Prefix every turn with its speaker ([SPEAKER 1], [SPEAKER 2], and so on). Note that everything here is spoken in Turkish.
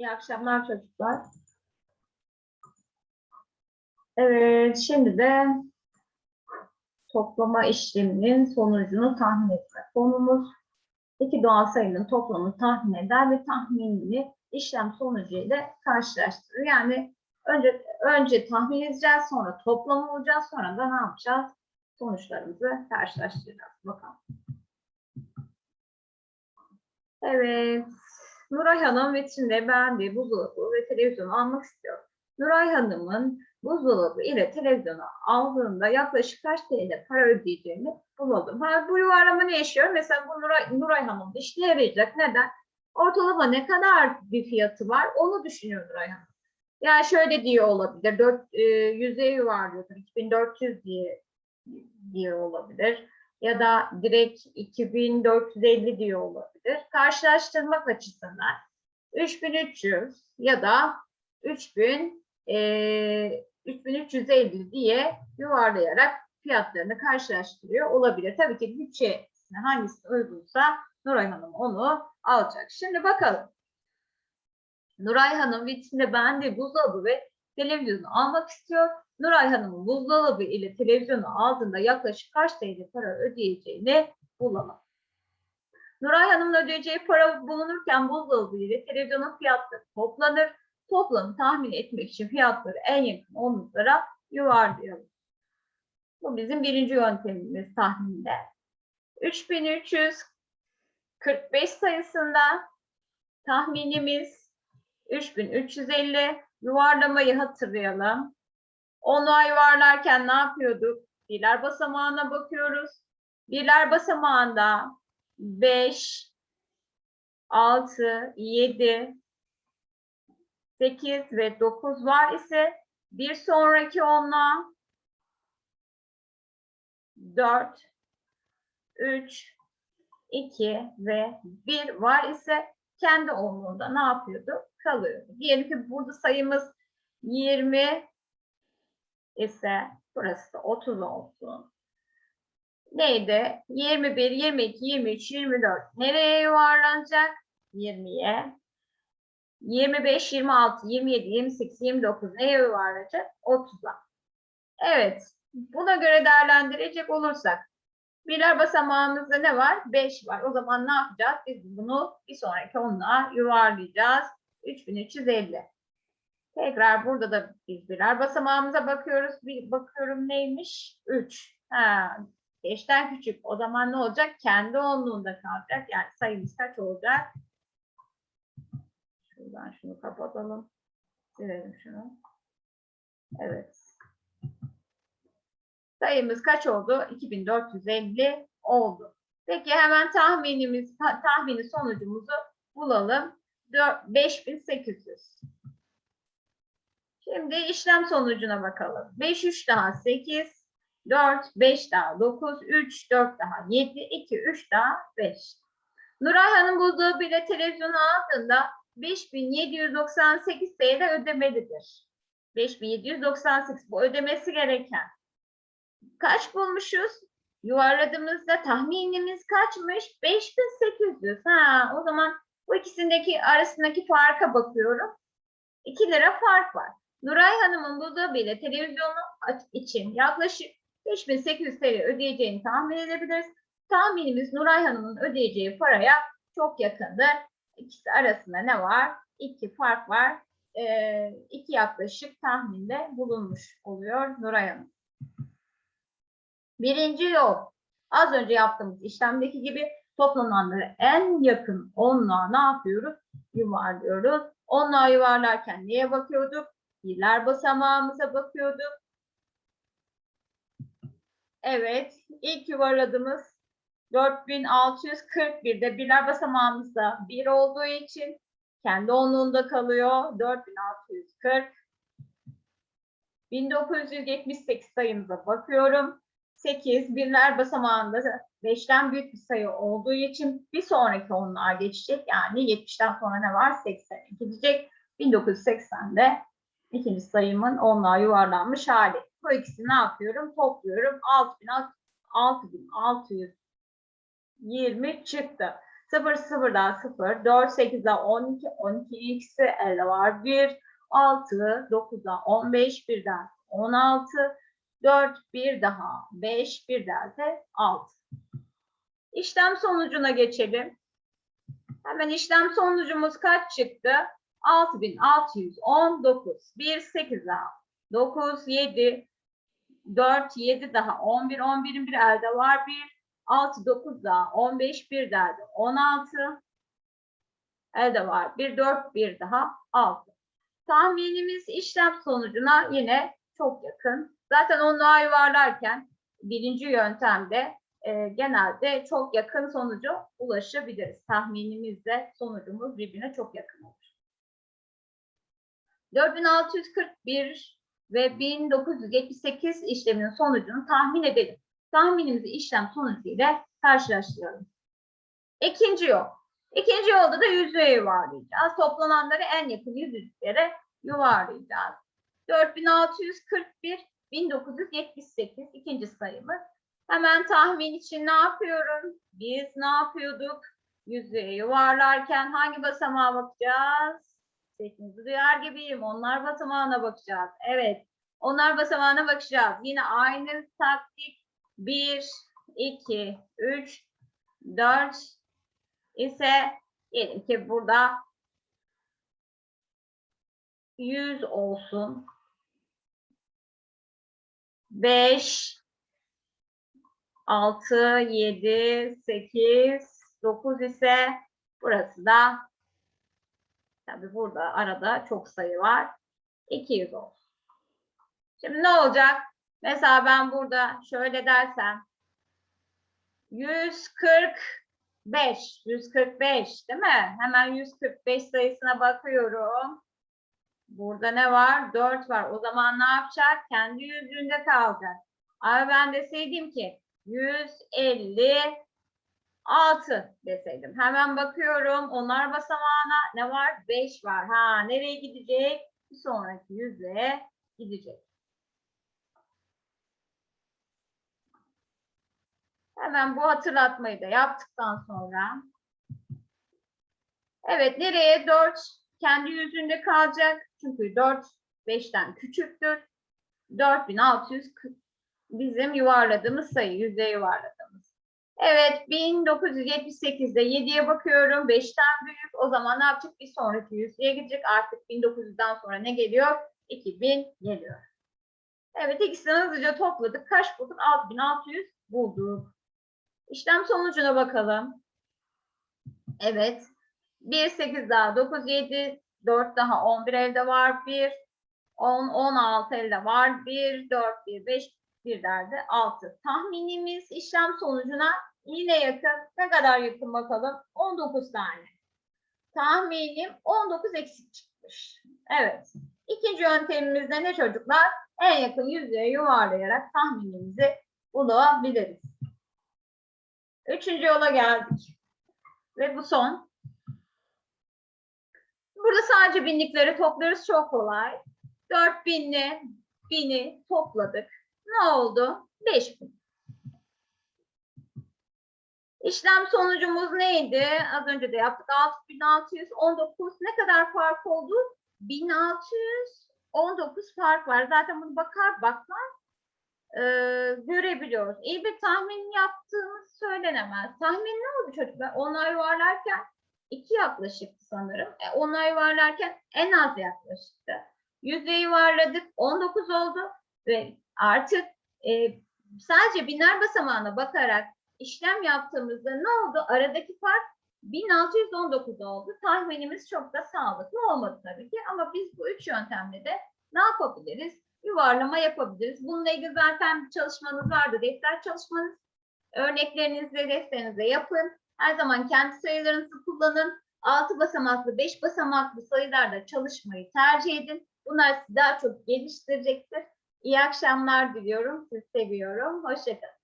[SPEAKER 1] İyi akşamlar çocuklar. Evet, şimdi de toplama işleminin sonucunu tahmin etme konumuz. İki doğal sayının toplamını tahmin eder ve tahminini işlem sonucu ile karşılaştırır. Yani önce önce tahmin edeceğiz, sonra toplama olacağız, sonra da ne yapacağız? Sonuçlarımızı karşılaştıracağız. Bakalım. Evet. Nuray Hanım vitrinde beğendiği buzdolabı ve televizyonu almak istiyor. Nuray Hanım'ın buzdolabı ile televizyonu aldığında yaklaşık kaç TL para ödeyeceğini bulalım. Ha, bu yuvarlama ne yaşıyor? Mesela bu Nuray, Nuray Hanım işine yarayacak. Neden? Ortalama ne kadar bir fiyatı var onu düşünüyor Nuray Hanım. Yani şöyle diye olabilir. 4, e, yüzeye yuvarlıyordur. 2400 diye diye olabilir. Ya da direkt 2450 diye olabilir. Karşılaştırmak açısından 3300 ya da 3000 e, 3350 diye yuvarlayarak fiyatlarını karşılaştırıyor olabilir. Tabii ki bütçesine hangisi uygunsa Nuray Hanım onu alacak. Şimdi bakalım. Nuray Hanım vitrinde beğendiği buzdolabı ve televizyonu almak istiyor. Nuray Hanım'ın buzdolabı ile televizyonu aldığında yaklaşık kaç TL para ödeyeceğini bulalım. Nuray Hanım'ın ödeyeceği para bulunurken buzdolabı ile televizyonun fiyatları toplanır. Toplamı tahmin etmek için fiyatları en yakın onluklara yuvarlayalım. Bu bizim birinci yöntemimiz tahminde. 3345 sayısında tahminimiz 3350 yuvarlamayı hatırlayalım. Onu yuvarlarken ne yapıyorduk? Birler basamağına bakıyoruz. Birler basamağında 5, 6, 7, 8 ve 9 var ise bir sonraki onluğa 4, 3, 2 ve 1 var ise kendi onluğunda ne yapıyordu? Kalıyordu. Diyelim ki burada sayımız 20 ise burası da 30 olsun. Neydi? 21, 22, 23, 24 nereye yuvarlanacak? 20'ye. 25, 26, 27, 28, 29 neye yuvarlanacak? 30'a. Evet. Buna göre değerlendirecek olursak birler basamağımızda ne var? 5 var. O zaman ne yapacağız? Biz bunu bir sonraki onluğa yuvarlayacağız. 3350. Tekrar burada da biz birer basamağımıza bakıyoruz. Bir bakıyorum neymiş? 3. Ha, 5'ten küçük. O zaman ne olacak? Kendi onluğunda kalacak. Yani sayımız kaç olacak? Şuradan şunu kapatalım. Silelim şunu. Evet. Sayımız kaç oldu? 2450 oldu. Peki hemen tahminimiz, ta- tahmini sonucumuzu bulalım. Dör- 5800. Şimdi işlem sonucuna bakalım. 5, 3 daha 8, 4, 5 daha 9, 3, 4 daha 7, 2, 3 daha 5. Nuray Hanım buzdolabı ile televizyonu aldığında 5798 TL ödemelidir. 5798 bu ödemesi gereken. Kaç bulmuşuz? Yuvarladığımızda tahminimiz kaçmış? 5800. Ha, o zaman bu ikisindeki arasındaki farka bakıyorum. 2 lira fark var. Nuray Hanım'ın buzdolabı ile televizyonu için yaklaşık 5800 TL ödeyeceğini tahmin edebiliriz. Tahminimiz Nuray Hanım'ın ödeyeceği paraya çok yakındır. İkisi arasında ne var? İki fark var. Ee, iki yaklaşık tahminde bulunmuş oluyor Nuray Hanım. Birinci yol. Az önce yaptığımız işlemdeki gibi toplananları en yakın onluğa ne yapıyoruz? Yuvarlıyoruz. Onluğa yuvarlarken neye bakıyorduk? Birler basamağımıza bakıyorduk. Evet, ilk yuvarladığımız 4641'de birler basamağımızda 1 olduğu için kendi onluğunda kalıyor. 4640. 1978 sayımıza bakıyorum. 8 birler basamağında 5'ten büyük bir sayı olduğu için bir sonraki onluğa geçecek. Yani 70'ten sonra ne var? 82 gidecek. 1980'de ikinci sayımın onluğa yuvarlanmış hali. Bu ikisini ne yapıyorum? Topluyorum. 6620 çıktı. 0 0'dan 0, 4 8'den 12, 12 x'i elde var 1, 6, 9'dan 15, 1'den 16, 4, 1 daha 5, 1 de 6. İşlem sonucuna geçelim. Hemen işlem sonucumuz kaç çıktı? 6619. 1, 8 daha. 9, 7, 4, 7 daha. 11, 11'in bir elde var. 1, 6, 9 daha. 15, 1 derdi. 16. Elde var. 1, 4, 1 daha. 6. Tahminimiz işlem sonucuna yine çok yakın. Zaten onluğa yuvarlarken birinci yöntemde e, genelde çok yakın sonucu ulaşabiliriz. Tahminimizde sonucumuz birbirine çok yakın olur. 4641 ve 1978 işleminin sonucunu tahmin edelim. Tahminimizi işlem sonucu ile karşılaştıralım. İkinci yol. İkinci yolda da yüzeye yuvarlayacağız. Toplananları en yakın yüzlüklere yuvarlayacağız. 4641 1978 ikinci sayımız. Hemen tahmin için ne yapıyorum? Biz ne yapıyorduk? Yüzeye yuvarlarken hangi basamağa bakacağız? Sesinizi duyar gibiyim. Onlar basamağına bakacağız. Evet. Onlar basamağına bakacağız. Yine aynı taktik. 1, 2, 3, 4 ise diyelim ki burada 100 olsun. 5, 6, 7, 8, 9 ise burası da tabi burada arada çok sayı var. 200 olsun. Şimdi ne olacak? Mesela ben burada şöyle dersem 145, 145 değil mi? Hemen 145 sayısına bakıyorum. Burada ne var? 4 var. O zaman ne yapacak? Kendi yüzüğünde kalacak. Ama ben deseydim ki 156 deseydim. Hemen bakıyorum. Onlar basamağına ne var? 5 var. Ha nereye gidecek? Bir sonraki yüzeye gidecek. Hemen bu hatırlatmayı da yaptıktan sonra Evet nereye? 4 kendi yüzünde kalacak. Çünkü 4 5'ten küçüktür. 4640 bizim yuvarladığımız sayı. Yüzde yuvarladığımız. Evet 1978'de 7'ye bakıyorum. 5'ten büyük. O zaman ne yapacak? Bir sonraki yüzeye gidecek. Artık 1900'den sonra ne geliyor? 2000 geliyor. Evet ikisini hızlıca topladık. Kaç bulduk? 6600 bulduk. İşlem sonucuna bakalım. Evet. 1, 8 daha 9, 7, 4 daha 11 elde var. 1, 10, 16 elde var. 1, 4, 1, 5, 1 derdi 6. Tahminimiz işlem sonucuna yine yakın. Ne kadar yakın bakalım? 19 tane. Tahminim 19 eksik çıkmış. Evet. İkinci yöntemimizde ne çocuklar? En yakın yüzeye yuvarlayarak tahminimizi bulabiliriz. Üçüncü yola geldik. Ve bu son. Burada sadece binlikleri topluyoruz. Çok kolay. 4000'li bini topladık. Ne oldu? 5000. İşlem sonucumuz neydi? Az önce de yaptık. 6619. Ne kadar fark oldu? 1619 fark var. Zaten bunu bakar bakmaz e, görebiliyoruz. İyi bir tahmin yaptığımız söylenemez. Tahmin ne oldu çocuklar? Onlar yuvarlarken iki yaklaşıktı sanırım. E, onlar yuvarlarken en az yaklaşıktı. Yüzde yuvarladık 19 oldu ve artık e, sadece biner basamağına bakarak işlem yaptığımızda ne oldu? Aradaki fark 1619 oldu. Tahminimiz çok da sağlıklı olmadı tabii ki ama biz bu üç yöntemle de ne yapabiliriz? yuvarlama yapabiliriz. Bununla ilgili zaten bir çalışmanız vardı. Defter çalışmanız. Örneklerinizi defterinize yapın. Her zaman kendi sayılarınızı kullanın. 6 basamaklı, 5 basamaklı sayılarda çalışmayı tercih edin. Bunlar sizi daha çok geliştirecektir. İyi akşamlar diliyorum. Sizi seviyorum. Hoşçakalın.